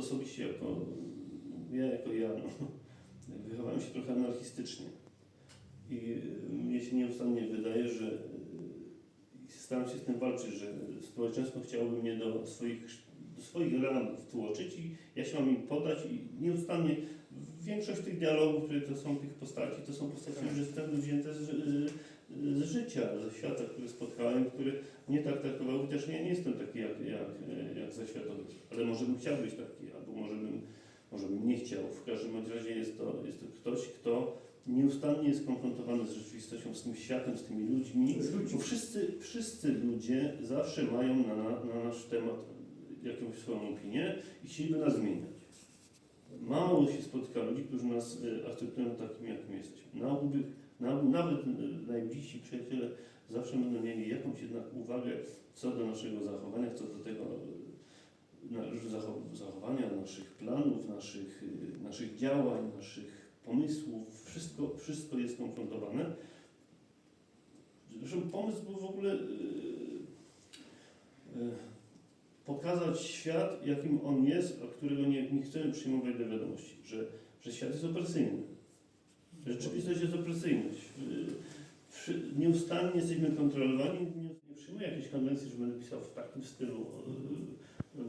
osobiście jako ja jako ja no, wychowałem się trochę anarchistycznie. I mnie się nieustannie wydaje, że staram się z tym walczyć, że społeczeństwo chciałoby mnie do swoich, do swoich ram wtłoczyć i ja się mam im podać i nieustannie większość tych dialogów, które to są tych postaci, to są postaci już jestem wzięte z, z życia, ze świata, który spotkałem, który nie tak traktował, chociaż ja nie jestem taki jak, jak, jak zaświatowy, ale może bym chciał być taki, może bym, może bym nie chciał. W każdym razie jest to, jest to ktoś, kto nieustannie jest konfrontowany z rzeczywistością, z tym światem, z tymi ludźmi. Bo wszyscy, wszyscy ludzie zawsze mają na, na nasz temat jakąś swoją opinię i chcieliby nas zmieniać. Mało się spotyka ludzi, którzy nas y, akceptują takimi, jakimi jesteśmy. Na obu, na, nawet y, najbliżsi przyjaciele zawsze będą mieli jakąś jednak uwagę co do naszego zachowania, co do tego y, na, zachow- zachowania, naszych planów, naszych, działań, naszych pomysłów. Wszystko, wszystko jest konfrontowane. Zresztą pomysł był w ogóle y, y, pokazać świat, jakim on jest, a którego nie, nie chcemy przyjmować do wiadomości, że, że świat jest opresyjny. Rzeczywistość jest opresyjna. Nieustannie jesteśmy kontrolowani. Nie, przyjmuję jakiejś konwencji, że będę pisał w takim stylu, y,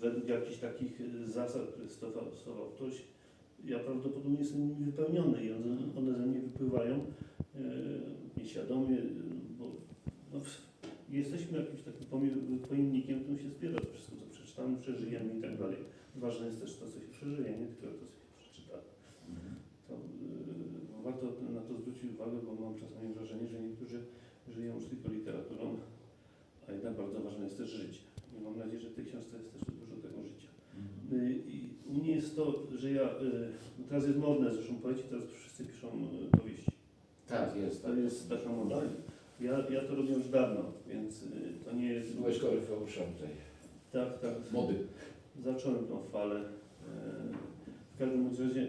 według jakichś takich zasad, które stosował ktoś. Ja prawdopodobnie jestem nimi wypełniony i one, one ze mnie wypływają y, nieświadomie, bo no, jesteśmy jakimś takim pojemnikiem, którym się zbiera to wszystko, co przeczytamy, przeżyjemy i tak dalej. Ważne jest też to, co się przeżyje, nie tylko to, co się przeczyta. To, yy, warto na to zwrócić uwagę, bo mam czasami wrażenie, że niektórzy żyją już tylko literaturą, a jednak bardzo ważne jest też życie. I mam nadzieję, że w tej książce jest też dużo tego życia. Y, I u mnie jest to, że ja, y, teraz jest modne, zresztą poeci teraz wszyscy piszą y, powieści. Tak, jest. To Tak. jest taka moda. Ja, ja to robię już dawno, więc y, to nie jest... Byłeś koryfeuszem tej Tak, tak. mody. Zacząłem tą falę. E, W każdym bądź razie e,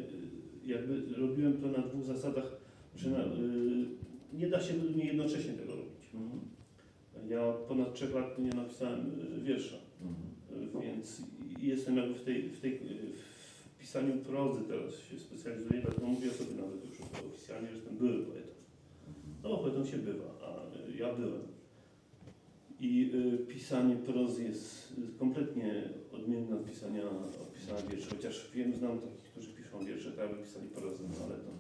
jakby robiłem to na dwóch zasadach, że na, e, nie da się według mnie jednocześnie tego robić. Ja od ponad trzech lat nie napisałem e, wiersza, e, więc jestem jakby w tej, w tej pisaniu prozy teraz się specjalizuję, dlatego mówię sobie nawet już oficjalnie, że jestem byłym poetą. No bo poetą się bywa, a ja byłem. I y, pisanie prozy jest y, kompletnie odmienne od pisania, od pisania wierszy, chociaż wiem, znam takich, którzy piszą wiersze, tak jakby pisali prozę, no ale to...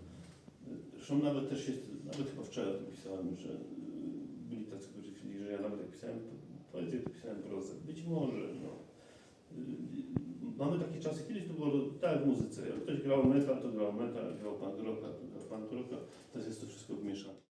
y, Zresztą nawet też jest, nawet chyba wczoraj o tym pisałem, że y, byli tacy, którzy twierdzili, że ja nawet jak pisałem po- poezję, to pisałem prozę. Być może, no. Mamy takie czasy, kiedyś to było tak w muzyce. Jak ktoś grał metal, to grał metal, jak grał pan rocka, to grał pan rocka. Teraz jest to wszystko wymieszane.